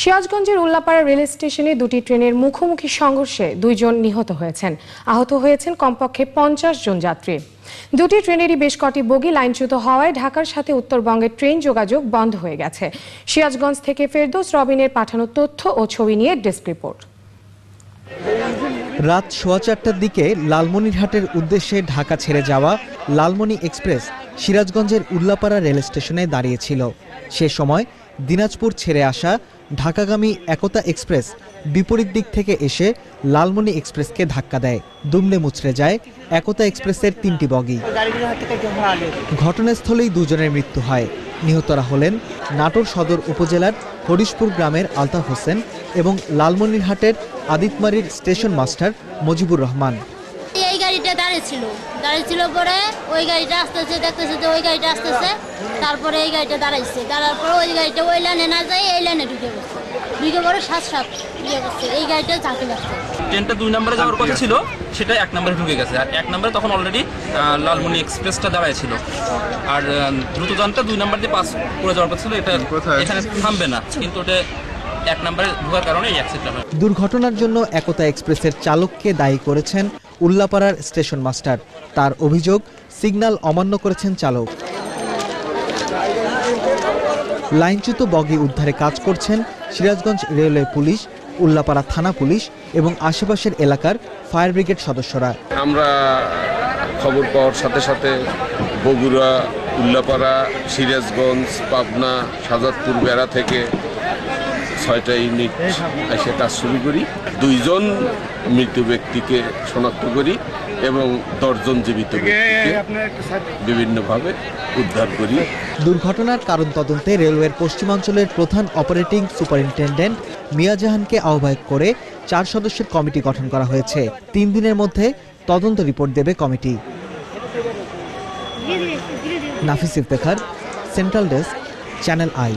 সিরাজগঞ্জের উল্লাপাড়া রেল স্টেশনে দুটি ট্রেনের মুখোমুখি সংঘর্ষে দুইজন নিহত হয়েছেন। আহত হয়েছেন কমপক্ষে পঞ্চাশ জন যাত্রী। দুটি ট্রেনেরই বেশ কটি বগি লাইনচ্যুত হওয়ায় ঢাকার সাথে উত্তরবঙ্গের ট্রেন যোগাযোগ বন্ধ হয়ে গেছে। সিরাজগঞ্জ থেকে ফেরদৌস রবিনের পাঠানো তথ্য ও ছবি নিয়ে ডেস্ক রিপোর্ট। রাত সোয়া চারটার দিকে লালমনিরহাটের উদ্দেশ্যে ঢাকা ছেড়ে যাওয়া লালমনি এক্সপ্রেস সিরাজগঞ্জের উল্লাপাড়া রেল স্টেশনে দাঁড়িয়েছিল। সে সময় দিনাজপুর ছেড়ে আসা ঢাকাগামী একতা এক্সপ্রেস বিপরীত দিক থেকে এসে লালমনি এক্সপ্রেসকে ধাক্কা দেয়। দুমড়ে মুচড়ে যায় একতা এক্সপ্রেসের তিনটি বগি। ঘটনাস্থলেই দুজনের মৃত্যু হয়। নিহতরা হলেন নাটোর সদর উপজেলার হরিশপুর গ্রামের আলতাফ হোসেন এবং লালমনিরহাটের আদিতমারির স্টেশন মাস্টার মজিবুর রহমান। দাঁড়িয়েছিল। দাঁড়িয়েছিল পরে ওই গাড়িটা আসতেছে দেখতেছে যে ওই গাড়িটা আসতেছে তারপরে এই গাড়িটা দাঁড়াইছে। দাঁড়ার পরে ওই গাড়িটা ওই লাইনে না যায় এই লাইনে ঢুকে পড়ছে ঢুকে পরে সাত সাত ঢুকে পড়ছে এই গাড়িটা ঝাঁকি লাগছে ট্রেনটা দুই নম্বরে যাওয়ার কথা ছিল সেটা এক নম্বরে ঢুকে গেছে। আর এক নম্বরে তখন অলরেডি লালমনি এক্সপ্রেসটা দাঁড়ায়ছিল আর আহ, দ্রুতযানটা দুই নম্বর দিয়ে পাস করে যাওয়ার কথা ছিল এটা এখানে থামবে না। কিন্তু ওটা এক নম্বরে ঢোকার কারণে এই অ্যাক্সিডেন্ট হয়। দুর্ঘটনার জন্য একতা এক্সপ্রেসের চালককে দায়ী করেছেন উল্লাপাড়ার স্টেশন মাস্টার। তার অভিযোগ, সিগন্যাল অমান্য করেছেন চালক। লাইনচ্যুত বগি উদ্ধারে কাজ করছেন সিরাজগঞ্জ রেলওয়ে পুলিশ, উল্লাপাড়া থানা পুলিশ এবং আশেপাশের এলাকার ফায়ার ব্রিগেড সদস্যরা। আমরা খবর পাওয়ার সাথে সাথে বগুড়া, উল্লাপাড়া, সিরাজগঞ্জ, পাবনা, সাজাদপুর, বেড়া থেকে ছয়টা ইউনিট এসে কাজ শুরু করি। দুইজন মৃত ব্যক্তিকে শনাক্ত করি এবং দশজন জীবিত বিভিন্নভাবে উদ্ধার করি। দুর্ঘটনার কারণ তদন্তে রেলওয়ের পশ্চিমাঞ্চলের প্রধান অপারেটিং সুপারিনটেন্ডেন্ট মিয়াজাহানকে আহ্বায়ক করে চার সদস্যের কমিটি গঠন করা হয়েছে। তিন দিনের মধ্যে তদন্ত রিপোর্ট দেবে committee. Nafis Iftekhar central desk Channel i.